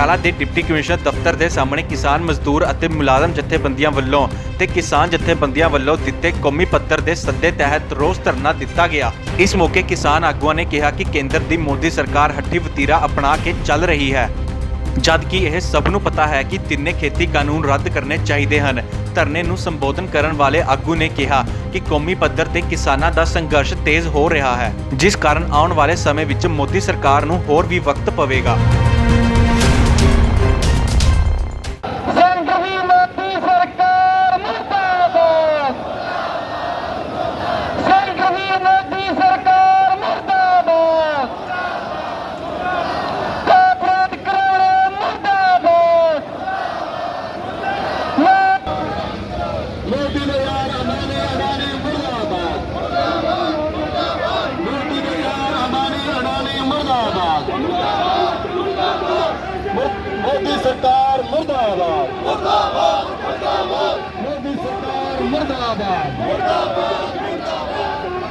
ਪਟਿਆਲਾ ਦੇ deputy commissioner ਦਫ਼ਤਰ ਦੇ ਸਾਹਮਣੇ ਕਿਸਾਨ ਮਜ਼ਦੂਰ ਅਤੇ ਮੁਲਾਜ਼ਮ ਜਥੇਬੰਦੀਆਂ ਵੱਲੋਂ ਤੇ ਕਿਸਾਨ ਜਥੇਬੰਦੀਆਂ ਵੱਲੋਂ ਦਿੱਤੇ ਕੌਮੀ ਪੱਤਰ ਦੇ ਸੱਦੇ ਤਹਿਤ ਰੋਸ ਧਰਨਾ ਦਿੱਤਾ ਗਿਆ। ਇਸ ਮੌਕੇ ਕਿਸਾਨ ਆਗੂਆਂ ਨੇ ਕਿਹਾ ਕਿ ਕੇਂਦਰ ਦੀ ਮੋਦੀ ਸਰਕਾਰ ਹੱਠੀ ਵਤੀਰਾ ਅਪਣਾ ਕੇ ਚੱਲ ਰਹੀ ਹੈ। ਜਦ ਕਿ ਇਹ ਸਭ ਨੂੰ ਪਤਾ ਹੈ ਕਿ ਤਿੰਨੇ ਖੇਤੀ ਕਾਨੂੰਨ ਰੱਦ ਕਰਨੇ ਚਾਹੀਦੇ ਹਨ। ਧਰਨੇ ਨੂੰ ਸੰਬੋਧਨ ਕਰਨ ਵਾਲੇ ਆਗੂ ਨੇ ਕਿਹਾ ਕਿ ਕੌਮੀ ਪੱਧਰ ਤੇ ਕਿਸਾਨਾਂ ਦਾ ਸੰਘਰਸ਼ ਤੇਜ਼ ਹੋ ਰਿਹਾ ਹੈ, ਜਿਸ ਕਾਰਨ ਆਉਣ ਵਾਲੇ ਸਮੇਂ ਵਿੱਚ ਮੋਦੀ ਸਰਕਾਰ ਨੂੰ ਹੋਰ ਵੀ ਵਕਤ ਪਵੇਗਾ। ਸਰਕਾਰ ਮੁਰਦਾਬਾਦ। ਮੁਰਦਾਬਾਦ ਮੁਰਦਾਬਾਦ ਮੋਦੀ ਸਰਕਾਰ ਮੁਰਦਾਬਾਦ। ਮੁਰਦਾਬਾਦ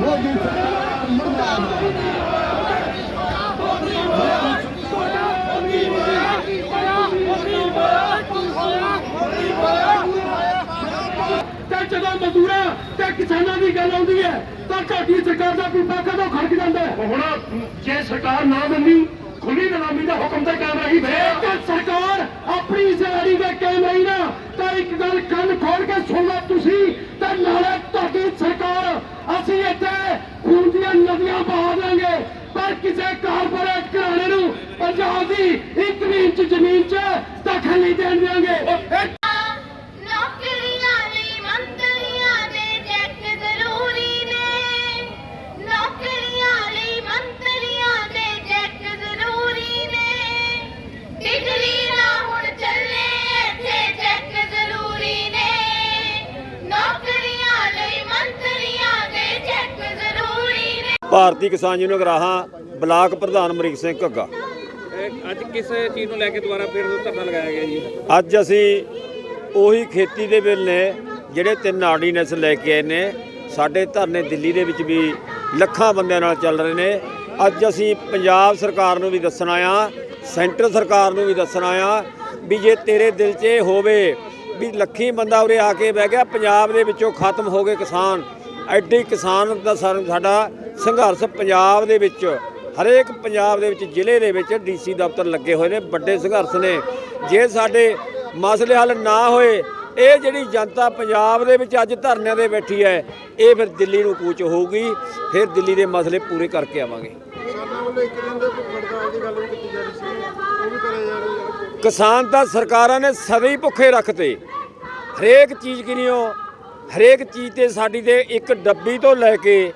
ਮੋਦੀ ਸਰਕਾਰ ਮੁਰਦਾਬਾਦ। ਤੇ ਜਦੋਂ ਮਜ਼ਦੂਰਾਂ ਤੇ ਕਿਸਾਨਾਂ ਦੀ ਗੱਲ ਆਉਂਦੀ ਹੈ ਤਾਂ ਝਾਟੀ ਸਰਕਾਰ ਦਾ ਪੀਪਾ ਕਦੋਂ ਖੜਕ ਜਾਂਦਾ ਹੈ। ਹੁਣ ਜੇ ਸਰਕਾਰ ਨਾ ਮੰਨੀ ਖੁੱਲੀ ਨਿਲਾਮੀ ਦਾ ਹੁਕਮ ਤੇ ਕਾਇਮ ਇੱਕ ਗੱਲ ਕੰਨ ਖੋਲ ਕੇ ਸੁਣੋ ਤੁਸੀਂ, ਤੇ ਨਾਲੇ ਤੁਹਾਡੀ ਸਰਕਾਰ, ਅਸੀਂ ਇੱਥੇ ਖੂਨ ਦੀਆਂ ਨਦੀਆਂ ਬਹਾ ਦਾਂਗੇ ਪਰ ਕਿਸੇ ਕਾਰਪੋਰੇਟ ਘਰਾਣੇ ਨੂੰ ਪੰਜਾਬ ਦੀ ਇੱਕ ਵੀ ਇੰਚ ਜ਼ਮੀਨ 'ਚ ਦਖਲ ਨਹੀਂ ਦੇਣ ਦੇਵਾਂਗੇ ਭਾਰਤੀ ਕਿਸਾਨ ਯੂਨੀਅਨ ਗਰਾਹਾਂ ਬਲਾਕ ਪ੍ਰਧਾਨ ਅਮਰੀਕ ਸਿੰਘ ਘੱਗਾ। ਅੱਜ ਕਿਸ ਚੀਜ਼ ਨੂੰ ਲੈ ਕੇ ਦੁਬਾਰਾ ਫਿਰ ਧਰਨਾ ਲਗਾਇਆ ਗਿਆ ਜੀ? ਅੱਜ ਅਸੀਂ ਉਹੀ ਖੇਤੀ ਦੇ ਬਿੱਲ ਨੇ ਜਿਹੜੇ ਤਿੰਨ ਆਰਡੀਨੈਂਸ ਲੈ ਕੇ ਆਏ ਨੇ। ਸਾਡੇ ਧਰਨੇ ਦਿੱਲੀ ਦੇ ਵਿੱਚ ਵੀ ਲੱਖਾਂ ਬੰਦਿਆਂ ਨਾਲ ਚੱਲ ਰਹੇ ਨੇ। ਅੱਜ ਅਸੀਂ ਪੰਜਾਬ ਸਰਕਾਰ ਨੂੰ ਵੀ ਦੱਸਣਾ ਆ ਸੈਂਟਰ ਸਰਕਾਰ ਨੂੰ ਵੀ ਦੱਸਣਾ ਆ ਵੀ ਜੇ ਤੇਰੇ ਦਿਲ 'ਚ ਇਹ ਹੋਵੇ ਵੀ ਲੱਖੀ ਬੰਦਾ ਉਰੇ ਆ ਕੇ ਬਹਿ ਗਿਆ ਪੰਜਾਬ ਦੇ ਵਿੱਚੋਂ ਖਤਮ ਹੋ ਗਏ ਕਿਸਾਨ। ਐਡੀ ਕਿਸਾਨ ਦਾ ਸਾਡਾ ਸੰਘਰਸ਼ ਪੰਜਾਬ ਦੇ ਵਿੱਚ, ਹਰੇਕ ਪੰਜਾਬ ਦੇ ਵਿੱਚ, ਜ਼ਿਲ੍ਹੇ ਦੇ ਵਿੱਚ ਡੀਸੀ ਦਫ਼ਤਰ ਲੱਗੇ ਹੋਏ ਨੇ, ਵੱਡੇ ਸੰਘਰਸ਼ ਨੇ। ਜੇ ਸਾਡੇ ਮਸਲੇ ਹੱਲ ਨਾ ਹੋਏ, ਇਹ ਜਿਹੜੀ ਜਨਤਾ ਪੰਜਾਬ ਦੇ ਵਿੱਚ ਅੱਜ ਧਰਨਿਆਂ ਦੇ ਬੈਠੀ ਹੈ, ਇਹ ਫਿਰ ਦਿੱਲੀ ਨੂੰ ਕੂਚ ਹੋਊਗੀ, ਫਿਰ ਦਿੱਲੀ ਦੇ ਮਸਲੇ ਪੂਰੇ ਕਰਕੇ ਆਵਾਂਗੇ। ਕਿਸਾਨ ਤਾਂ ਸਰਕਾਰਾਂ ਨੇ ਸਦਾ ਹੀ ਭੁੱਖੇ ਰੱਖਤੇ। ਹਰੇਕ ਚੀਜ਼ ਕਿਨਿਓ ਹਰੇਕ ਚੀਜ਼ ਤੇ ਸਾਡੀ ਤੇ ਇੱਕ ਡੱਬੀ ਤੋਂ ਲੈ ਕੇ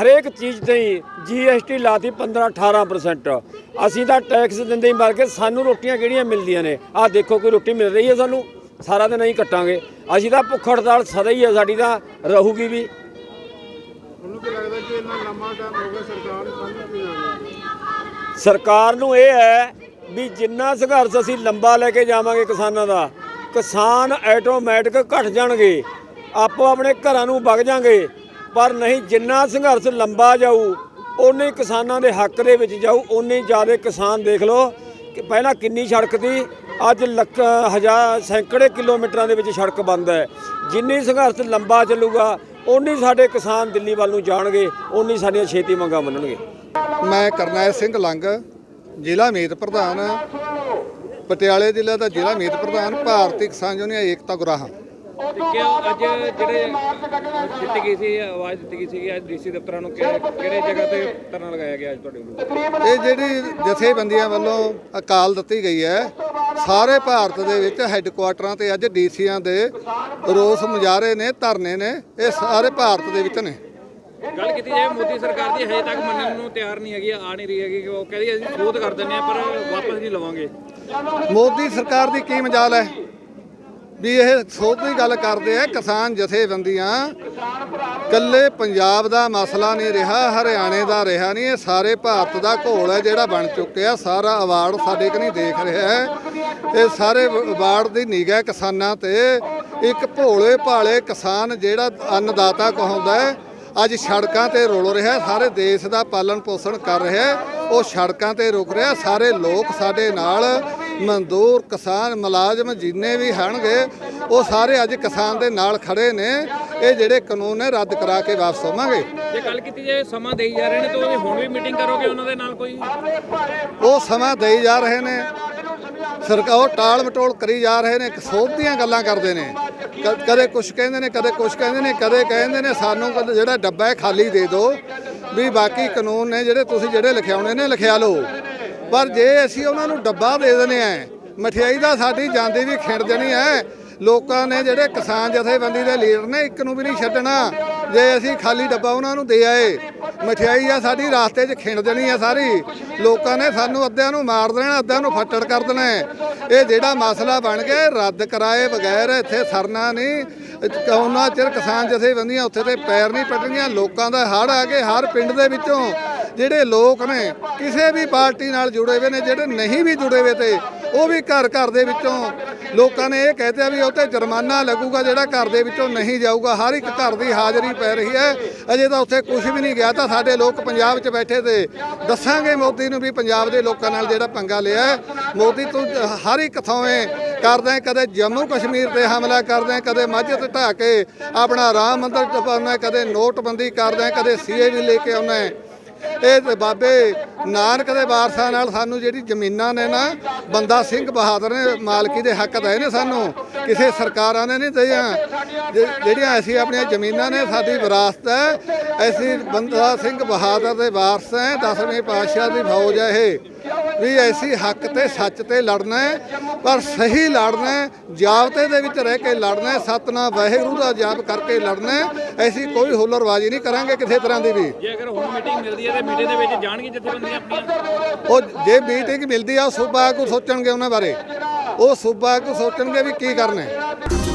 ਹਰੇਕ ਚੀਜ਼ ਤੇ ਹੀ ਜੀਐਸਟੀ ਲਾਤੀ 15 18% ਅਸੀਂ ਤਾਂ ਟੈਕਸ ਦਿੰਦੇ ਹੀ ਮਰ ਕੇ ਸਾਨੂੰ ਰੋਟੀਆਂ ਕਿਹੜੀਆਂ ਮਿਲਦੀਆਂ ਨੇ? ਆਹ ਦੇਖੋ ਕੋਈ ਰੋਟੀ ਮਿਲ ਰਹੀ ਹੈ ਸਾਨੂੰ? ਸਾਰਾ ਦਿਨ ਨਹੀਂ ਕੱਟਾਂਗੇ। ਅਸੀਂ ਤਾਂ ਭੁੱਖ ਹੜਤਾਲ ਸਦਾ ਹੀ ਹੈ ਸਾਡੀ ਤਾਂ ਰਹੂਗੀ ਵੀ। ਉਹਨੂੰ ਕੀ ਲੱਗਦਾ ਕਿ ਇੰਨਾ ਲੰਮਾ ਟਾਈਮ ਹੋ ਗਿਆ ਸਰਕਾਰ ਨੂੰ ਸਮਝ ਨਹੀਂ ਆ ਰਹੀ? ਸਰਕਾਰ ਨੂੰ ਇਹ ਹੈ ਵੀ ਜਿੰਨਾ ਸੰਘਰਸ਼ ਅਸੀਂ ਲੰਬਾ ਲੈ ਕੇ ਜਾਵਾਂਗੇ ਕਿਸਾਨਾਂ ਦਾ ਕਿਸਾਨ ਆਟੋਮੈਟਿਕ ਘਟ ਜਾਣਗੇ। ਆਪੋ ਆਪਣੇ ਘਰਾਂ ਨੂੰ ਵਗ ਜਾਣਗੇ। ਪਰ ਨਹੀਂ, ਜਿੰਨਾ ਸੰਘਰਸ਼ ਲੰਬਾ ਜਾਊ, ਓਨੇ ਕਿਸਾਨਾਂ ਦੇ ਹੱਕ ਦੇ ਵਿੱਚ ਜਾਊ, ਓਨੇ ਜ਼ਿਆਦਾ ਕਿਸਾਨ ਦੇਖ ਲਓ ਕਿ ਪਹਿਲਾਂ ਕਿੰਨੀ ਸੜਕ ਸੀ, ਅੱਜ ਲੱਖ, ਹਜ਼ਾਰ, ਸੈਂਕੜੇ ਕਿਲੋਮੀਟਰਾਂ ਦੇ ਵਿੱਚ ਸੜਕ ਬੰਦ ਹੈ। ਜਿੰਨੀ ਸੰਘਰਸ਼ ਲੰਬਾ ਚੱਲੂਗਾ ਉਨੀ ਸਾਡੇ ਕਿਸਾਨ ਦਿੱਲੀ ਵੱਲ ਨੂੰ ਜਾਣਗੇ ਉਨੀ ਸਾਡੀਆਂ ਛੇਤੀ ਮੰਗਾਂ ਮੰਨਣਗੇ। ਮੈਂ ਕਰਨੈਲ ਸਿੰਘ ਲੰਗ, ਜ਼ਿਲ੍ਹਾ ਮੀਤ ਪ੍ਰਧਾਨ, ਪਟਿਆਲੇ ਜ਼ਿਲ੍ਹਾ ਦਾ ਜ਼ਿਲ੍ਹਾ ਮੀਤ ਪ੍ਰਧਾਨ, ਭਾਰਤੀ ਕਿਸਾਨ ਯੂਨੀਅਨ ਏਕਤਾ ਗੁਰਾਹਾਂ। ਕਿਉਂ ਅੱਜ ਜਿਹੜੇ ਦਿੱਤੀ ਗਈ ਸੀ ਆਵਾਜ਼ ਦਿੱਤੀ ਗਈ ਸੀ ਅੱਜ ਡੀਸੀ ਦਫ਼ਤਰਾਂ ਨੂੰ ਕਿ- ਕਿਹੜੇ ਜਗ੍ਹਾ ਤੇ ਧਰਨਾ ਲਗਾਇਆ ਗਿਆ ਅੱਜ ਤੁਹਾਡੇ ਵੱਲੋਂ? ਇਹ ਜਿਹੜੀ ਜਥੇਬੰਦੀਆਂ ਵੱਲੋਂ ਅਕਾਲ ਦਿੱਤੀ ਗਈ ਹੈ ਸਾਰੇ ਭਾਰਤ ਦੇ ਵਿੱਚ ਹੈੱਡਕੁਆਟਰਾਂ ਤੇ ਅੱਜ ਡੀਸੀਆਂ ਦੇ ਰੋਸ ਮੁਜ਼ਾਹਰੇ ਨੇ ਧਰਨੇ ਨੇ ਇਹ ਸਾਰੇ ਭਾਰਤ ਦੇ ਵਿੱਚ ਨੇ। ਗੱਲ ਕੀਤੀ ਜਾਵੇ ਮੋਦੀ ਸਰਕਾਰ ਦੀ ਹਜੇ ਤੱਕ ਮੰਨਣ ਨੂੰ ਤਿਆਰ ਨਹੀਂ ਹੈਗੀ ਆ ਨਹੀਂ ਰਹੀ ਹੈਗੀ ਕਿ ਉਹ ਕਹਿੰਦੀ ਅਸੀਂ ਸੋਧ ਕਰ ਦਿੰਦੇ ਆ ਪਰ ਵਾਪਸ ਨਹੀਂ ਲਵਾਂਗੇ। ਮੋਦੀ ਸਰਕਾਰ ਦੀ ਕੀ ਮਜਾਲ ਹੈ? ਵੀ ਇਹ ਸੋਧ ਦੀ ਗੱਲ ਕਰਦੇ ਆ, ਕਿਸਾਨ ਜਥੇਬੰਦੀਆਂ ਕੱਲੇ ਪੰਜਾਬ ਦਾ ਮਸਲਾ ਨਹੀਂ ਰਿਹਾ, ਹਰਿਆਣੇ ਦਾ ਰਿਹਾ ਨਹੀਂ, ਇਹ ਸਾਰੇ ਭਾਰਤ ਦਾ ਘੋਲ ਹੈ ਜਿਹੜਾ ਬਣ ਚੁੱਕਿਆ, ਸਾਰਾ ਅਵਾਰਡ ਸਾਡੇ ਕਨੀ ਦੇਖ ਰਿਹਾ ਹੈ। ਇਹ ਸਾਰੇ ਅਵਾਰਡ ਦੀ ਨਿਗਾਹ ਕਿਸਾਨਾਂ ਤੇ, ਇੱਕ ਭੋਲੇ ਭਾਲੇ ਕਿਸਾਨ ਜਿਹੜਾ ਅੰਨਦਾਤਾ ਕਹਾਉਂਦਾ ਹੈ, ਅੱਜ ਸੜਕਾਂ ਤੇ ਰੁਲ ਰਿਹਾ, ਸਾਰੇ ਦੇਸ਼ ਦਾ ਪਾਲਣ ਪੋਸ਼ਣ ਕਰ ਰਿਹਾ ਉਹ ਸੜਕਾਂ ਤੇ ਰੁਕ ਰਿਹਾ, ਸਾਰੇ ਲੋਕ ਸਾਡੇ ਨਾਲ ਮਜ਼ਦੂਰ ਕਿਸਾਨ ਮੁਲਾਜ਼ਮ ਜਿੰਨੇ ਵੀ ਹਨਗੇ ਉਹ ਸਾਰੇ ਅੱਜ ਕਿਸਾਨ ਦੇ ਨਾਲ ਖੜੇ ਨੇ। ਇਹ ਜਿਹੜੇ ਕਾਨੂੰਨ ਨੇ ਰੱਦ ਕਰਾ ਕੇ ਵਾਪਸ ਹੋਵਾਂਗੇ ਜੇ ਗੱਲ ਕੀਤੀ ਜਾਏ ਸਮਾਂ ਦੇਈ ਜਾ ਰਹੇ ਨੇ ਤਾਂ ਉਹ ਹੁਣ ਵੀ ਮੀਟਿੰਗ ਕਰੋਗੇ ਉਹਨਾਂ ਦੇ ਨਾਲ ਕੋਈ? ਉਹ ਸਮਾਂ ਦੇਈ ਜਾ ਰਹੇ ਨੇ। ਸਰਕਾਰ ਉਹ ਟਾਲ ਮਟੋਲ ਕਰੀ ਜਾ ਰਹੇ ਨੇ ਸੋਧ ਦੀਆਂ ਗੱਲਾਂ ਕਰਦੇ ਨੇ। ਕਦੇ ਕੁਝ ਕਹਿੰਦੇ ਨੇ ਕਦੇ ਕੁਝ ਕਹਿੰਦੇ ਨੇ ਕਦੇ ਕਹਿੰਦੇ ਨੇ ਸਾਨੂੰ ਜਿਹੜਾ ਡੱਬਾ ਹੈ ਖਾਲੀ ਦੇ ਦਿਓ। ਵੀ ਬਾਕੀ ਕਾਨੂੰਨ ਨੇ ਜਿਹੜੇ ਤੁਸੀਂ ਜਿਹੜੇ ਲਿਖਿਆਉਣੇ ਨੇ ਲਿਖਿਆ ਲਓ। ਪਰ ਜੇ ਅਸੀਂ ਉਹਨਾਂ ਨੂੰ ਡੱਬਾ ਦੇ ਦਿੰਦੇ ਆ ਮਠਿਆਈ ਦਾ ਸਾਡੀ ਜਾਂਦੀ ਵੀ ਖਿੰਡ ਦੇਣੀ ਹੈ, ਲੋਕਾਂ ਨੇ ਜਿਹੜੇ ਕਿਸਾਨ ਜਥੇਬੰਦੀ ਦੇ ਲੀਡਰ ਨੇ, ਇੱਕ ਨੂੰ ਵੀ ਨਹੀਂ ਛੱਡਣਾ। ਜੇ ਅਸੀਂ ਖਾਲੀ ਡੱਬਾ ਉਹਨਾਂ ਨੂੰ ਦੇ ਆਏ, ਮਠਿਆਈ ਆ ਸਾਡੀ ਰਾਸਤੇ 'ਚ ਖਿੰਡ ਦੇਣੀ ਆ ਸਾਰੀ। ਲੋਕਾਂ ਨੇ ਸਾਨੂੰ ਅੱਧਿਆਂ ਨੂੰ ਮਾਰ ਦੇਣਾ, ਅੱਧਿਆਂ ਨੂੰ ਫੱਟੜ ਕਰ ਦੇਣਾ ਇਹ ਜਿਹੜਾ ਮਸਲਾ ਬਣ ਗਿਆ ਰੱਦ ਕਰਾਏ ਬਗੈਰ ਇੱਥੇ ਸਰਨਾ ਨਹੀਂ। ਉਹਨਾਂ ਚਿਰ ਕਿਸਾਨ ਜਥੇਬੰਦੀਆਂ ਉੱਥੇ ਤੇ ਪੈਰ ਨਹੀਂ ਪਟਣੀਆਂ, ਲੋਕਾਂ ਦਾ ਹੜ ਆ ਕੇ ਹਰ ਪਿੰਡ ਦੇ ਵਿੱਚੋਂ ਜਿਹੜੇ ਲੋਕ ਨੇ ਕਿਸੇ ਵੀ ਪਾਰਟੀ ਨਾਲ ਜੁੜੇ ਹੋਏ ਨੇ ਜਿਹੜੇ ਨਹੀਂ ਵੀ ਜੁੜੇ ਹੋਏ ਤੇ ਉਹ ਵੀ ਘਰ ਘਰ ਦੇ ਵਿੱਚੋਂ ਲੋਕਾਂ ਨੇ ਇਹ ਕਹਿਤੇ ਵੀ ਉਹ ਤੇ ਜੁਰਮਾਨਾ ਲੱਗੂਗਾ ਜਿਹੜਾ ਘਰ ਦੇ ਵਿੱਚੋਂ ਨਹੀਂ ਜਾਊਗਾ ਹਰ ਇੱਕ ਘਰ ਦੀ ਹਾਜ਼ਰੀ ਪੈ ਰਹੀ ਹੈ। ਅਜੇ ਤਾਂ ਉੱਥੇ ਕੁਝ ਵੀ ਨਹੀਂ ਗਿਆ ਤਾਂ ਸਾਡੇ ਲੋਕ ਪੰਜਾਬ 'ਚ ਬੈਠੇ ਤੇ ਦੱਸਾਂਗੇ ਮੋਦੀ ਨੂੰ ਵੀ ਪੰਜਾਬ ਦੇ ਲੋਕਾਂ ਨਾਲ ਜਿਹੜਾ ਪੰਗਾ ਲਿਆ ਮੋਦੀ ਤੂੰ ਹਰ ਇੱਕ ਥਾਵੇਂ ਕਰਦਾ ਕਦੇ ਜੰਮੂ ਕਸ਼ਮੀਰ ਤੇ ਹਮਲਾ ਕਰਦਾ ਕਦੇ ਮਾਝੇ ਤੇ ਢਾਹ ਕੇ ਆਪਣਾ ਰਾਮ ਮੰਦਰ ਟਪਾਉਣਾ ਕਦੇ ਨੋਟਬੰਦੀ ਕਰਦਾ ਹੈ, ਕਦੇ ਸੀਏ ਵੀ ਲੈ ਕੇ ਆਉਣਾ ਇਹ ਬਾਬੇ ਨਾਨਕ ਦੇ ਵਾਰਸਾਂ ਨਾਲ ਸਾਨੂੰ ਜਿਹੜੀ ਜ਼ਮੀਨਾਂ ਨੇ ਨਾ, ਬੰਦਾ ਸਿੰਘ ਬਹਾਦਰ ਨੇ, ਮਾਲਕੀ ਦੇ ਹੱਕ ਦਏ ਨੇ ਸਾਨੂੰ। ਕਿਸੇ ਸਰਕਾਰਾਂ ਨੇ ਨਹੀਂ ਦਈਆਂ। ਜਿਹੜੀਆਂ ਅਸੀਂ ਆਪਣੀਆਂ ਜ਼ਮੀਨਾਂ ਨੇ, ਸਾਡੀ ਵਿਰਾਸਤ ਹੈ। ਅਸੀਂ ਬੰਦਾ ਸਿੰਘ ਬਹਾਦਰ ਦੇ ਵਾਰਸ ਹੈ, ਦਸਵੇਂ ਪਾਤਸ਼ਾਹ ਦੀ ਫੌਜ ਹੈ ਇਹ। ਵੀ ਐਸੀ ਹੱਕ ਤੇ ਸੱਚ ਤੇ ਲੜਨਾ ਹੈ ਪਰ ਸਹੀ ਲੜਨਾ ਹੈ ਜਾਬਤੇ ਦੇ ਵਿੱਚ ਰਹਿ ਕੇ ਲੜਨਾ ਹੈ ਸਤਨਾਮ ਵਾਹਿਗੁਰੂ ਦਾ ਜਾਪ ਕਰਕੇ ਲੜਨਾ ਹੈ ਐਸੀ ਕੋਈ ਹੁਲਰਬਾਜ਼ੀ ਨਹੀਂ ਕਰਾਂਗੇ ਕਿਸੇ ਤਰ੍ਹਾਂ ਦੀ ਵੀ। ਜੇ ਅਗਰ ਹੁਣ ਮੀਟਿੰਗ ਮਿਲਦੀ ਹੈ ਤੇ ਮੀਟਿੰਗ ਦੇ ਵਿੱਚ ਜਾਣਗੇ ਜਥੇਬੰਦੀਆਂ ਆਪਣੀਆਂ? ਉਹ ਜੇ ਮੀਟਿੰਗ ਮਿਲਦੀ ਆ ਸੂਬਾ ਆਗੂ ਸੋਚਣਗੇ ਉਹਨਾਂ ਬਾਰੇ। ਉਹ ਸੂਬਾ ਆਗੂ ਸੋਚਣਗੇ ਵੀ ਕੀ ਕਰਨਾ ਹੈ।